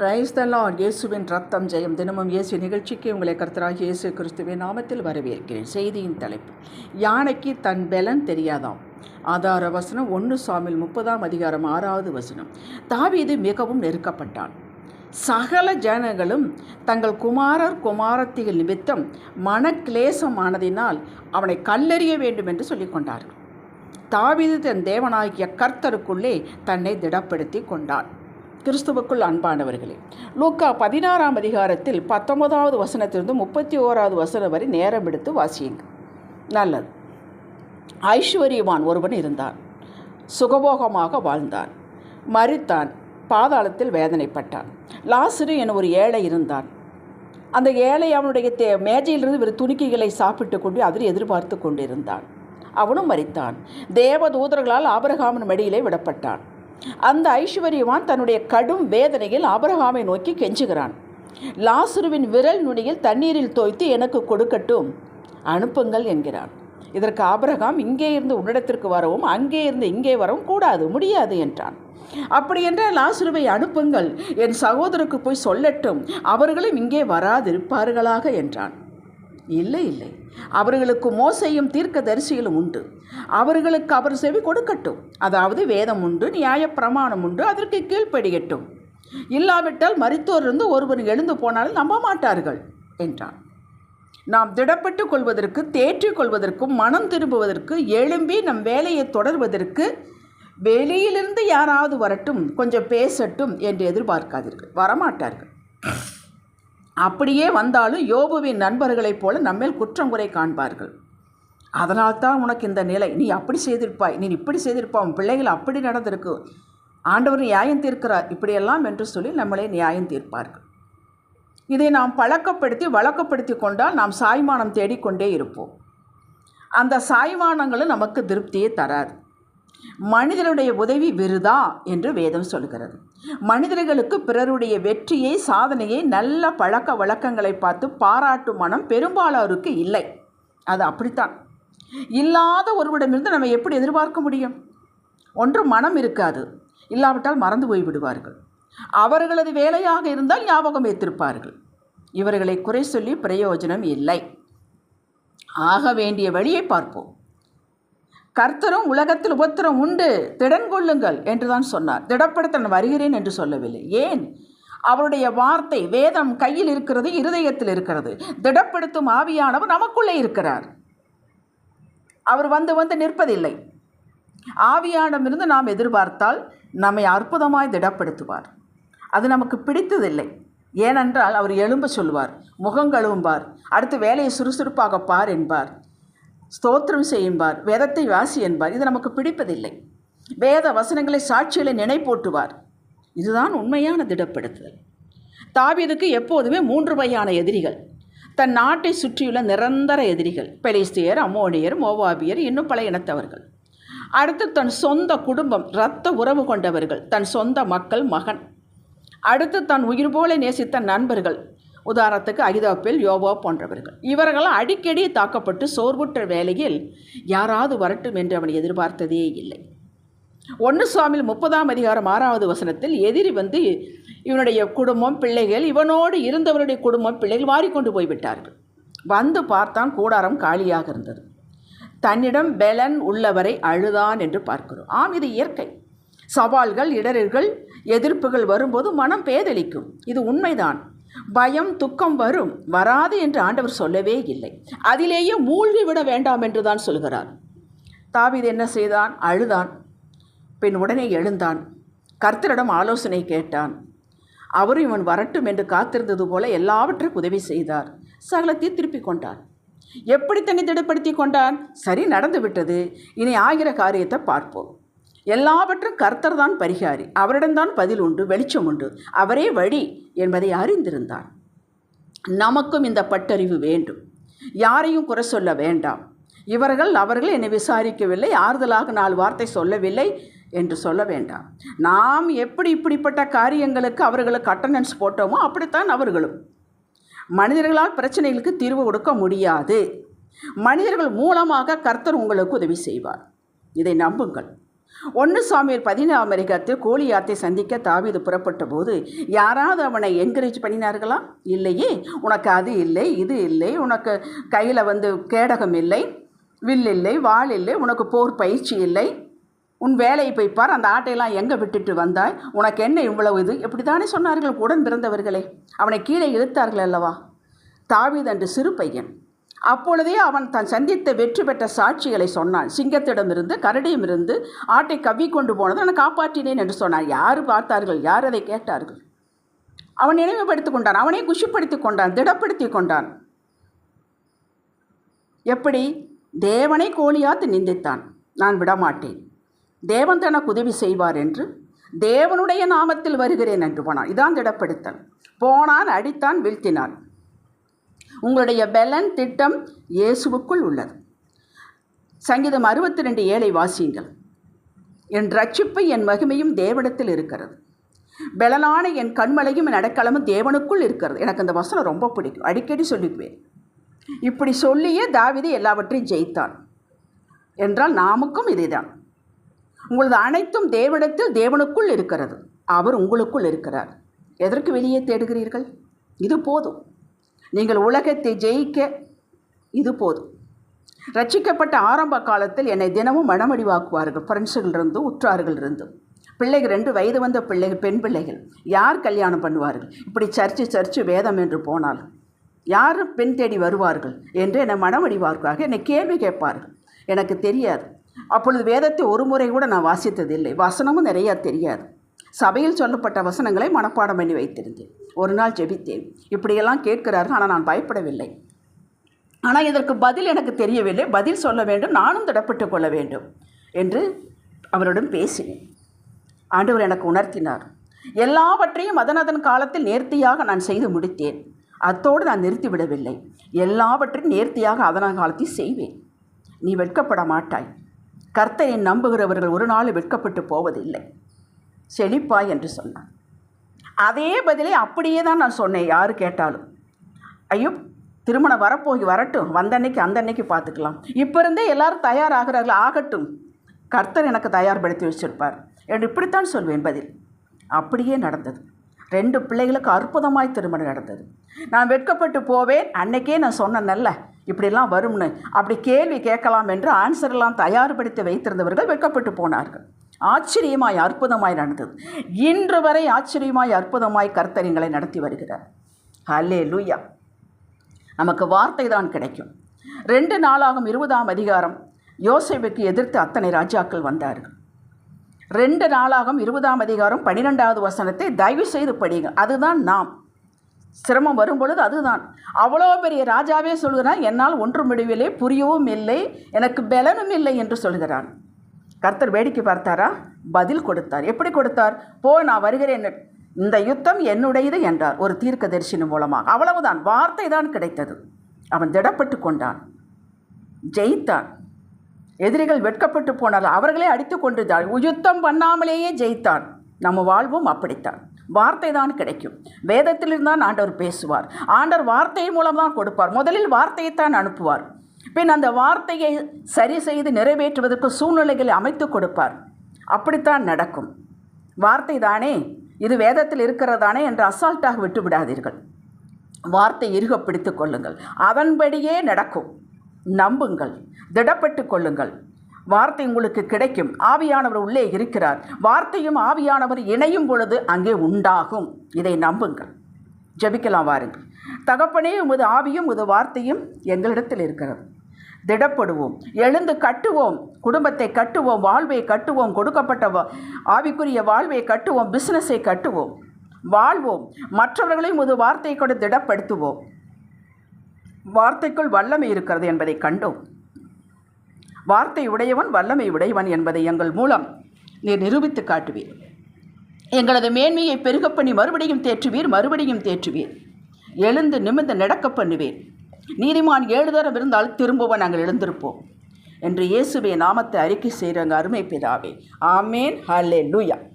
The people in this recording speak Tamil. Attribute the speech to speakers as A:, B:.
A: பிரைஸ் த லார்ட் இயேசுவின் ரத்தம் ஜெயம். தினமும் இயேசு நிகழ்ச்சிக்கு உங்களை கர்த்தராக இயேசு கிறிஸ்துவின் நாமத்தில் வரவேற்கிறேன். செய்தியின் தலைப்பு யானைக்கு தன் பலன் தெரியாதாம். ஆதார வசனம் ஒன்று சாமில் முப்பதாம் அதிகாரம் ஆறாவது வசனம். தாவீது மிகவும் நெருக்கப்பட்டான். சகல ஜனங்களும் தங்கள் குமாரர் குமாரத்திகள் நிமித்தம் மனக்லேசமானதினால் அவனை கல்லெறிய வேண்டும் என்று சொல்லிக்கொண்டார்கள் தாவீது தன் தேவனாகிய கர்த்தருக்குள்ளே தன்னை திடப்படுத்தி கொண்டான். கிறிஸ்துவுக்குள் அன்பானவர்களே லூக்கா பதினாறாம் அதிகாரத்தில் பத்தொன்பதாவது வசனத்திலிருந்து முப்பத்தி ஓராவது வசனம் வரை நேரம் எடுத்து வாசியுங்க நல்லது. ஐஸ்வர்யவான் ஒருவன் இருந்தான். சுகபோகமாக வாழ்ந்தான். மறித்தான் பாதாளத்தில் வேதனைப்பட்டான். லாசரு என ஒரு ஏழை இருந்தான். அந்த ஏழை அவனுடைய தே மேஜையிலிருந்து ஒரு துணிக்கைகளை சாப்பிட்டு கொண்டு அதில் எதிர்பார்த்து கொண்டிருந்தான். அவனும் மறித்தான் தேவ தூதர்களால் ஆபரகாமன் மடியிலே விடப்பட்டான். அந்த ஐஸ்வர்யவான் தன்னுடைய கடும் வேதனையில் ஆபரகாமை நோக்கி கெஞ்சுகிறான். லாசுருவின் விரல் நுனியில் தண்ணீரில் தோய்த்து எனக்கு கொடுக்கட்டும் அனுப்புங்கள் என்கிறான். இதற்கு ஆபரகாம் இங்கே இருந்து உன்னிடத்திற்கு வரவும் அங்கே இருந்து இங்கே வரவும் கூடாது முடியாது என்றான். அப்படி என்றால் லாசுருவை அனுப்புங்கள் என் சகோதரருக்கு போய் சொல்லட்டும் அவர்களும் இங்கே வராதிருப்பார்களாக என்றான். இல்லை இல்லை. அவர்களுக்கு மோசையும் தீர்க்க தரிசிகளும் உண்டு. அவர்களுக்கு அவர் செவி கொடுக்கட்டும். அதாவது வேதம் உண்டு நியாய பிரமாணம் உண்டு அதற்கு கீழ்ப்படியட்டும். இல்லாவிட்டால் மருத்துவரிலிருந்து ஒருவன் எழுந்து போனாலும் நம்ப மாட்டார்கள் என்றான். நாம் திடப்பட்டு கொள்வதற்கு தேற்றிக் கொள்வதற்கும் மனம் திரும்புவதற்கு எழும்பி நம் வேலையை தொடர்வதற்கு வெளியிலிருந்து யாராவது வரட்டும் கொஞ்சம் பேசட்டும் என்று எதிர்பார்க்காதீர்கள். வரமாட்டார்கள். அப்படியே வந்தாலும் யோபுவின் நண்பர்களைப் போல நம்மேல் குற்றம் குறை காண்பார்கள். அதனால் தான் உனக்கு இந்த நிலை. நீ அப்படி செய்திருப்பாய். நீ இப்படி செய்திருப்பா உன் பிள்ளைகள் அப்படி நடந்திருக்கு. ஆண்டவர் நியாயம் தீர்க்கிறார். இப்படியெல்லாம் என்று சொல்லி நம்மளை நியாயம் தீர்ப்பார்கள். இதை நாம் பழக்கப்படுத்தி வழக்கப்படுத்தி கொண்டால் நாம் சாய்மானம் தேடிக்கொண்டே இருப்போம். அந்த சாய்மானங்களும் நமக்கு திருப்தியை தராது. மனிதனுடைய உதவி விருதா என்று வேதம் சொல்கிறது. மனிதர்களுக்கு பிறருடைய வெற்றியை சாதனையை நல்ல பழக்க வழக்கங்களை பார்த்து பாராட்டும் மனம் பெரும்பாலோருக்கு இல்லை. அது அப்படித்தான். இல்லாத ஒருவரிடமிருந்து நம்ம எப்படி எதிர்பார்க்க முடியும்? ஒன்று மனம் இருக்காது. இல்லாவிட்டால் மறந்து போய் விடுவார்கள். அவர்களது வேலையாக இருந்தால் ஞாபகம் வைத்திருப்பார்கள். இவர்களை குறை சொல்லி பிரயோஜனம் இல்லை. ஆக வேண்டிய வழியை பார்ப்போம். கர்த்தரும் உலகத்தில் உபத்திரம் உண்டு. திடன் கொள்ளுங்கள் என்றுதான் சொன்னார். திடப்படுத்த நான் வருகிறேன் என்று சொல்லவில்லை. ஏன்? அவருடைய வார்த்தை வேதம் கையில் இருக்கிறது இருதயத்தில் இருக்கிறது. திடப்படுத்தும் ஆவியானவர் நமக்குள்ளே இருக்கிறார். அவர் வந்து வந்து நிற்பதில்லை. ஆவியானமிருந்து நாம் எதிர்பார்த்தால் நம்மை அற்புதமாய் திடப்படுத்துவார். அது நமக்கு பிடித்ததில்லை. ஏனென்றால் அவர் எழும்ப சொல்வார் முகம் அடுத்து வேலையை சுறுசுறுப்பாக பார் என்பார். ஸ்தோத்திரம் செய்யும்பார் வேதத்தை வாசி என்பார். இது நமக்கு பிடிப்பதில்லை. வேத வசனங்களை சாட்சிகளை நினைப்போட்டுவார். இதுதான் உண்மையான திடப்படுத்துதல். தாவியதுக்கு எப்போதுமே மூன்று வகையான எதிரிகள். தன் நாட்டை சுற்றியுள்ள நிரந்தர எதிரிகள். பெலிஸ்தியர் அம்மோனியர் மோவாபியர் இன்னும் பல இனத்தவர்கள். அடுத்து தன் சொந்த குடும்பம் இரத்த உறவு கொண்டவர்கள். தன் சொந்த மக்கள் மகன். அடுத்து தன் உயிர் போல நேசித்த நண்பர்கள். உதாரணத்துக்கு அகிதாப்பில் யோபா போன்றவர்கள். இவர்கள் அடிக்கடி தாக்கப்பட்டு சோர்வுற்ற வேளையில் யாராவது வரட்டும் என்று அவன் எதிர்பார்த்ததே இல்லை. ஒன்று சுவாமியில் முப்பதாம் அதிகாரம் ஆறாவது வசனத்தில் எதிரி வந்து இவனுடைய குடும்பம் பிள்ளைகள் இவனோடு இருந்தவருடைய குடும்பம் பிள்ளைகள் வாரிக்கொண்டு போய்விட்டார்கள். வந்து பார்த்தான் கூடாரம் காலியாக இருந்தது. தன்னிடம் பெலன் உள்ளவரை அழுதான் என்று பார்க்கிறோம். ஆம் இது இயற்கை. சவால்கள் இடர்கள் எதிர்ப்புகள் வரும்போது மனம் பேதளிக்கும். இது உண்மைதான். பயம் துக்கம் வரும். வராது என்று ஆண்டவர் சொல்லவே இல்லை. அதிலேயே மூழ்கி விட வேண்டாம் என்று தான் சொல்கிறார். தாவீது என்ன செய்தான்? அழுதான். பின் உடனே எழுந்தான். கர்த்தரிடம் ஆலோசனை கேட்டான். அவரும் இவன் வரட்டும் என்று காத்திருந்தது போல எல்லாவற்றுக்கும் உதவி செய்தார். சகலத்தை திருப்பிக் கொண்டான் எப்படி தன்னை திடப்படுத்தி கொண்டான்? சரி நடந்து விட்டது இனி ஆகிற காரியத்தை பார்ப்போம். எல்லாவற்றும் கர்த்தர் தான் பரிகாரி. அவரிடம்தான் பதில் உண்டு வெளிச்சம் உண்டு. அவரே வழி என்பதை அறிந்திருந்தார். நமக்கும் இந்த பட்டறிவு வேண்டும். யாரையும் குறை சொல்ல வேண்டாம். இவர்கள் அவர்கள் என்னை விசாரிக்கவில்லை ஆறுதலாக நாலு வார்த்தை சொல்லவில்லை என்று சொல்ல வேண்டாம். நாம் எப்படி இப்படிப்பட்ட காரியங்களுக்கு அவர்களுக்கு அட்டண்டன்ஸ் போட்டோமோ அப்படித்தான் அவர்களும். மனிதர்களால் பிரச்சனைகளுக்கு தீர்வு கொடுக்க முடியாது. மனிதர்கள் மூலமாக கர்த்தர் உங்களுக்கு உதவி செய்வார். இதை நம்புங்கள். ஒன்று சாமியில் பதினாம் அதிகாரத்தில் கோலியாத்தை சந்திக்க தாவீது புறப்பட்ட போது யாராவது அவனை என்கரேஜ் பண்ணினார்களா? இல்லையே உனக்கு அது இல்லை இது இல்லை உனக்கு கையில் வந்து கேடகம் இல்லை வில் இல்லை வாள் இல்லை உனக்கு போர் பயிற்சி இல்லை. உன் வேலையை போய் பார் அந்த ஆட்டையெல்லாம் எங்கே விட்டுட்டு வந்தாய்? உனக்கு என்ன இவ்வளவு இது? இப்படி தானே சொன்னார்கள் உடன் பிறந்தவர்களே அவனை கீழே இழுத்தார்கள் அல்லவா? தாவீது அன்று சிறு பையன் அப்பொழுதே அவன் தான் சந்தித்த வெற்றி பெற்ற சாட்சிகளை சொன்னான் சிங்கத்திடமிருந்து கரடியுமிருந்து ஆட்டை கவ்வி கொண்டு போனதை நான் காப்பாற்றினேன் என்று சொன்னான் யார் பார்த்தார்கள்? யார் அதை கேட்டார்கள்? அவன் நினைவுபடுத்திக் கொண்டான். அவனை குஷிப்படுத்திக் கொண்டான் திடப்படுத்தி கொண்டான். எப்படி? தேவனை கோலியாத்து நிந்தித்தான். நான் விடமாட்டேன். தேவன் தனக்கு உதவி செய்வார் என்று தேவனுடைய நாமத்தில் வருகிறேன் என்று போனான். இதான் திடப்படுத்தல். போனான் அடித்தான் வீழ்த்தினான். உங்களுடைய பலன் திட்டம் இயேசுவுக்குள் உள்ளது. சங்கீதம் அறுபத்தி ரெண்டு ஏழை வாசியுங்கள். என் ரட்சிப்பு என் மகிமையும் தேவனிடத்தில் இருக்கிறது. பலனான என் கண்மலையும் என் அடைக்கலமும் தேவனுக்குள் இருக்கிறது. எனக்கு அந்த வசனம் ரொம்ப பிடிக்கும். அடிக்கடி சொல்லிக்குவேன். இப்படி சொல்லியே தாவிதை எல்லாவற்றையும் ஜெயித்தான் என்றால் நாமுக்கும் இதேதான். உங்களது அனைத்தும் தேவனிடத்தில் தேவனுக்குள் இருக்கிறது. அவர் உங்களுக்குள் இருக்கிறார். எதற்கு வெளியே தேடுகிறீர்கள்? இது போதும். நீங்கள் உலகத்தை ஜெயிக்க இது போதும். ரட்சிக்கப்பட்ட ஆரம்ப காலத்தில் என்னை தினமும் மனமடிவாக்குவார்கள். ஃப்ரெண்ட்ஸுகள் இருந்தும் உற்றார்கள் இருந்தும். பிள்ளைகள் ரெண்டு வயது வந்த பிள்ளைகள் பெண் பிள்ளைகள் யார் கல்யாணம் பண்ணுவார்கள்? இப்படி சர்ச்சு சர்ச்சு வேதம் என்று போனால் யார் பெண் தேடி வருவார்கள் என்று என்னை மனமடிவார்க்காக என்னை கேள்வி கேட்பார்கள். எனக்கு தெரியாது. அப்பொழுது வேதத்தை ஒரு முறை கூட நான் வாசித்ததில்லை. வசனமும் நிறையா தெரியாது. சபையில் சொல்லப்பட்ட வசனங்களை மனப்பாடம் பண்ணி வைத்திருந்தேன். ஒரு நாள் ஜெபித்தேன். இப்படியெல்லாம் கேட்கிறார்கள் ஆனால் நான் பயப்படவில்லை. ஆனால் இதற்கு பதில் எனக்கு தெரியவில்லை. பதில் சொல்ல வேண்டும் நானும் திடப்பட்டு கொள்ள வேண்டும் என்று அவரிடம் பேசினேன். ஆண்டவர் எனக்கு உணர்த்தினார். எல்லாவற்றையும் அதன் அதன் காலத்தில் நேர்த்தியாக நான் செய்து முடித்தேன். அத்தோடு நான் நிறுத்திவிடவில்லை. எல்லாவற்றையும் நேர்த்தியாக அதன் காலத்தில் செய்வேன். நீ வெட்கப்பட மாட்டாய். கர்த்தரை நம்புகிறவர்கள் ஒரு நாள் வெட்கப்பட்டு போவதில்லை. செழிப்பாய் என்று சொன்னான். அதே பதிலை அப்படியே தான் நான் சொன்னேன் யார் கேட்டாலும். ஐயோ திருமணம் வரப்போகி வரட்டும் வந்த அன்னைக்கு அந்த அன்னைக்கு பார்த்துக்கலாம். இப்போ இருந்தே எல்லாரும் தயாராகிறார்கள் ஆகட்டும். கர்த்தர் எனக்கு தயார்படுத்தி வச்சிருப்பார் என்று இப்படித்தான் சொல்வேன் பதில். அப்படியே நடந்தது. ரெண்டு பிள்ளைகளுக்கு அற்புதமாய் திருமணம் நடந்தது. நான் வெட்கப்பட்டு போவேன் அன்னைக்கே நான் சொன்னேன்ல இப்படிலாம் வரும்னு. அப்படி கேள்வி கேட்கலாம் என்று ஆன்சர்லாம் தயார்படுத்தி வைத்திருந்தவர்கள் வெட்கப்பட்டு போனார்கள். ஆச்சரியமாய் அற்புதமாய் நடந்தது. இன்று வரை ஆச்சரியமாய் அற்புதமாய் கர்த்தரிங்களை நடத்தி வருகிறார். ஹலே லூயா நமக்கு வார்த்தை தான் கிடைக்கும். ரெண்டு நாளாகும் இருபதாம் அதிகாரம். யோசேவுக்கு எதிர்த்து அத்தனை ராஜாக்கள் வந்தார்கள். ரெண்டு நாளாகும் இருபதாம் அதிகாரம் பன்னிரெண்டாவது வசனத்தை தயவு செய்து படிங்க. அதுதான் நாம். சிரமம் வரும் பொழுது அதுதான். அவ்வளோ பெரிய ராஜாவே சொல்கிறான். என்னால் ஒன்றும் முடிவில்லை புரியவும் இல்லை எனக்கு பலனும் இல்லை என்று சொல்கிறான். கர்த்தர் வேடிக்கை பார்த்தாரா? பதில் கொடுத்தார். எப்படி கொடுத்தார்? போ நான் வருகிறேன். இந்த யுத்தம் என்னுடையது என்றார். ஒரு தீர்க்க தரிசனம் மூலமாக. அவ்வளவுதான். வார்த்தை தான் கிடைத்தது. அவன் திடப்பட்டு கொண்டான். ஜெயித்தான். எதிரிகள் வெட்கப்பட்டு போனால் அவர்களே அடித்து கொண்டுதான் யுத்தம் பண்ணாமலேயே ஜெயித்தான். நம்ம வாழ்வும் அப்படித்தான். வார்த்தை தான் கிடைக்கும். வேதத்திலிருந்தான் ஆண்டவர் பேசுவார். ஆண்டவர் வார்த்தை மூலம் தான் கொடுப்பார். முதலில் வார்த்தையைத்தான் அனுப்புவார். பின் அந்த வார்த்தையை சரி செய்து நிறைவேற்றுவதற்கு சூழ்நிலைகளை அமைத்து கொடுப்பார். அப்படித்தான் நடக்கும். வார்த்தை தானே இது வேதத்தில் இருக்கிறதானே என்று அசால்ட்டாக விட்டு விடாதீர்கள். வார்த்தை இறுக பிடித்து கொள்ளுங்கள். அதன்படியே நடக்கும். நம்புங்கள். திடப்பட்டு கொள்ளுங்கள். வார்த்தை உங்களுக்கு கிடைக்கும். ஆவியானவர் உள்ளே இருக்கிறார். வார்த்தையும் ஆவியானவர் இணையும் பொழுது அங்கே உண்டாகும். இதை நம்புங்கள். ஜபிக்கலாம் வாருங்கள். தகப்பனே உமது ஆவியும் உமது வார்த்தையும் எங்களிடத்தில் இருக்கிறது. திடப்படுவோம். எழுந்து கட்டுவோம். குடும்பத்தை கட்டுவோம். வாழ்வை கட்டுவோம். கொடுக்கப்பட்ட ஆவிக்குரிய வாழ்வை கட்டுவோம். பிஸ்னஸை கட்டுவோம். வாழ்வோம். மற்றவர்களையும் ஒரு வார்த்தை கூட திடப்படுத்துவோம். வார்த்தைக்குள் வல்லமை இருக்கிறது என்பதை கண்டோம். வார்த்தை உடையவன் வல்லமை உடையவன் என்பதை எங்கள் மூலம் நீர் நிரூபித்து காட்டுவீர். எங்களது மேன்மையை பெருக பண்ணி மறுபடியும் தேற்றுவீர் மறுபடியும் தேற்றுவீர். எழுந்து நிமிர்ந்து நடக்க பண்ணுவேன் நீதிமான் ஏழு தரம் இருந்தால் திரும்பவும் நாங்கள் எழுந்திருப்போம். என்று இயேசுவை நாமத்தை அறிக்கை செய்கிறாங்க அருமை பிதாவே. ஆமேன். ஹலே லூயா